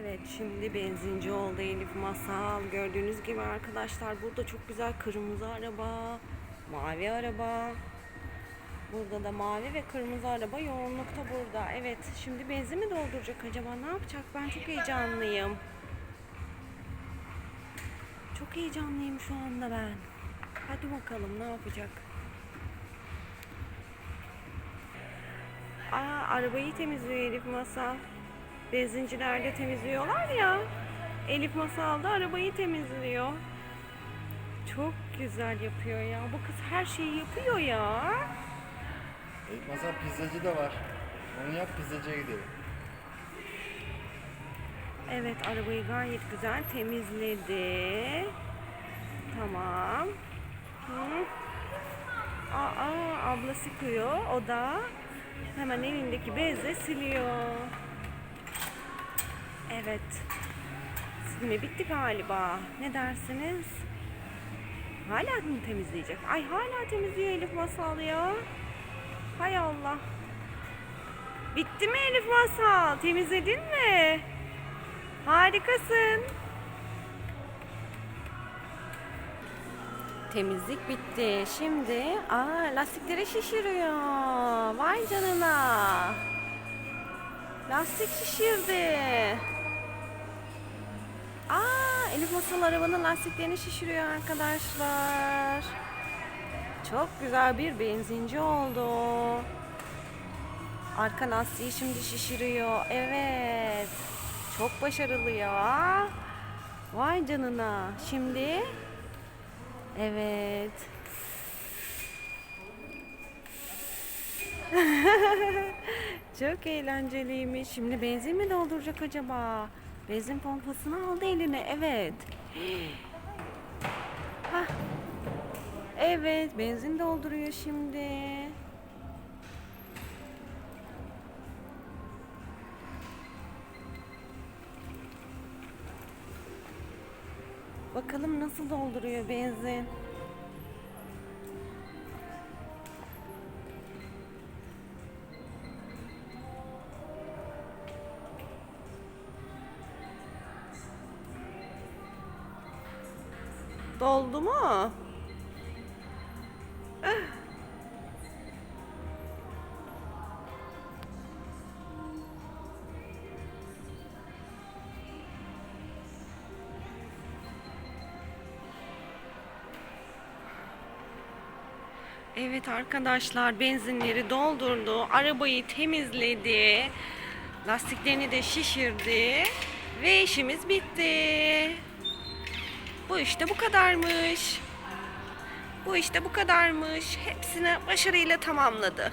Evet şimdi benzinci oldu Elif Masal. Gördüğünüz gibi arkadaşlar burada çok güzel kırmızı araba, mavi araba. Burada da mavi ve kırmızı araba yoğunlukta burada. Evet şimdi benzin mi dolduracak acaba ne yapacak? Ben çok heyecanlıyım. Çok heyecanlıyım şu anda ben. Hadi bakalım ne yapacak? Aa arabayı temizliyor Elif Masal. Benzincilerde temizliyorlar ya. Elif Masal da arabayı temizliyor. Çok güzel yapıyor ya. Bu kız her şeyi yapıyor ya. Elif Masal pizzacı da var. Onu yap pizzacıya gidelim. Evet arabayı gayet güzel temizledi. Tamam. Hı. Aa abla sıkıyor. O da hemen elindeki bezle siliyor. Evet. Silme bitti galiba. Ne dersiniz? Hala mı temizleyecek? Ay hala temizliyor Elif Masal ya. Hay Allah. Bitti mi Elif Masal? Temizledin mi? Harikasın. Temizlik bitti. Şimdi aa lastikleri şişiriyor. Vay canına. Lastik şişirdi. Elif Masal arabanın lastiklerini şişiriyor arkadaşlar. Çok güzel bir benzinci oldu. Arka lastiği şimdi şişiriyor. Evet. Çok başarılı ya. Vay canına. Şimdi Evet. Çok eğlenceliymiş. Şimdi benzin mi dolduracak acaba? Benzin pompasını aldı eline. Evet. Hah. Evet, benzin dolduruyor şimdi. Bakalım nasıl dolduruyor benzin. Doldu mu? Evet arkadaşlar benzinleri doldurdu. Arabayı temizledi. Lastiklerini de şişirdi. Ve işimiz bitti. Bu işte bu kadarmış. Bu işte bu kadarmış. Hepsini başarıyla tamamladı.